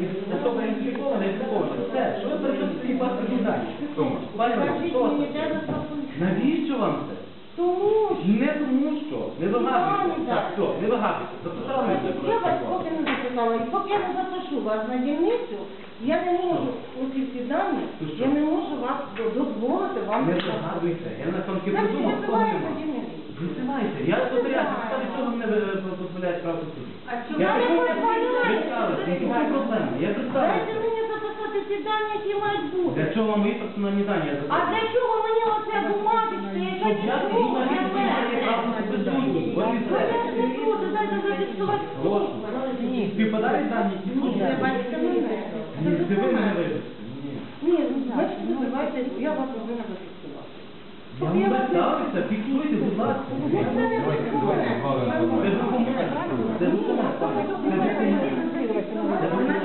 і особа ідентифікована, ідентифікована. Все, що ви паспортні дані? Пане Олег, що у? Навіщо вам це? Тому що Не тому що. Не вигадуйте. Так, все, не вигадуйте. Записали ми це я вас поки не записала. І поки я не запишу вас на дільницю, я не можу усі ці дані, що? я не можу вас до- дозволити вам Не вигадуйте. Я на Значить, придумав, хто висилайте дільницю. Я спостерігаю, не дозволяє справу суду. А чому Я не представився, які проблеми. Я Дайте представився. мені записати ці дані, які мають бути. Для чого вам мої персональні дані? Я А для чого мені оця бумажечка, яка Щоб я нічого навіть не право веде? присутній. От і Ну, все. я ж не буду, дайте зафіксувати. Прошу. Співпадають дані? які ви бачите мене. Ні, це ви мене вибачте. Ні. Ну, визивайте, я вас зафіксувати. Я вам представився, фіксуйте, будь ласка. Ну, це не документ. Це документ. Документ.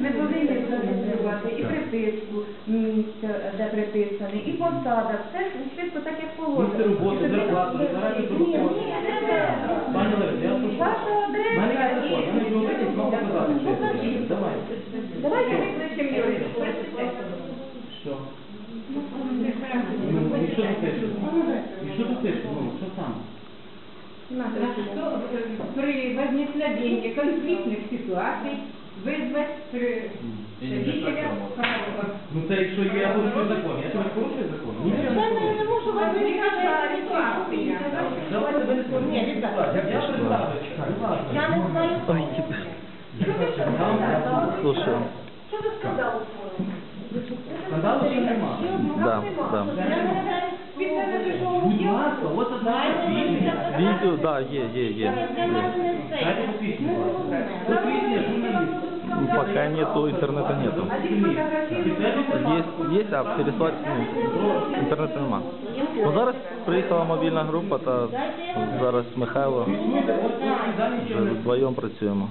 Ми повинні зареєструвати і приписку місця, де приписаний, і посада. Все швидко так, як положено. Місце роботи, зарплату, не треба. Пані Лариса, я прошу. Ваша адреса мене є телефон, і- я не юрист, можу показати, що я Покажіть. зроблю. Давай. Давайте викличемо юриста. Що? Ну, і що ти пишеш? І що ти пишеш? Ну, що там? При возникновении конфликтных ситуаций вызвать представителя. Ну це якщо є, я порушую закон. Я тебе порушую закон? Ні, я не порушую. не можу вас Возникла вирішити. Давайте ви не Ні, порушуйте. ребята. Я представлюся. Я не знаю. Слушаю. Що ви сказали? Нема. Да, да. Я не знаю. Специально пришел Будь ласка, от одна посвідчення. Відео, да, є, є, є. Дайте ласка. Не Посвідчення журналіста. Ну, пока нету, интернета нету. Есть, есть, а переслать ну, інтернету нема. Ну, зараз приїхала мобільна група, та зараз Михайло вже вдвоєм працюємо.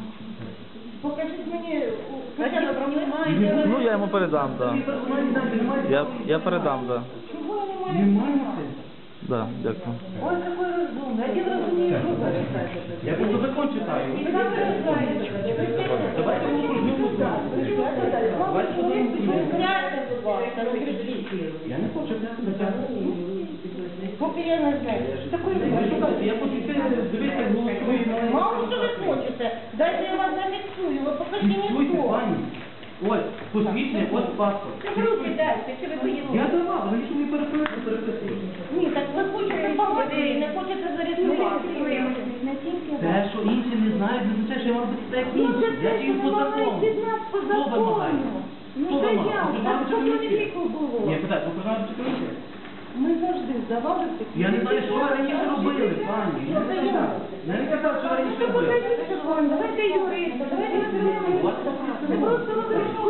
Покажіть мені, хоча б. Ну, я йому передам, да. Я, я передам, да. Чого я не маю? Немає. Да, дякую. Ой, какой разумный. Один разумный друга читайте. Я просто закон читаю. Давайте ми окружну Давайте ласка, не. Я не хочу прямо. Поки я не знаю. Такої Я хочу дивитися голосуємо. Мало що ви хочете. Дайте я вас зафіксую. Ви покажіть мені Фіксуйте, хто. пані. Ось, посвідчення, ось паспорт. Це руки дайте, чи ви Я поїдете? давав, ви що мені переписку переписуєте? Ні, так ви хочете багато і не хочете зареєструвати. Те, що інші не знають, не означає, що я маю бути так як Ну, інші. це Я те, дію що по вимагають закону. від нас по Хто вимагає? закону. Ну, Хто це вимагає? я. Покажіть, Так, що ви політику було. Ні, питаю, що ви Ми завжди здавали такі. Я не знаю, що ви раніше робили, пані. Я не казав. Я не казав, що ви раніше робили. що. Давайте юриста, давайте юриста. Не просто розрішили.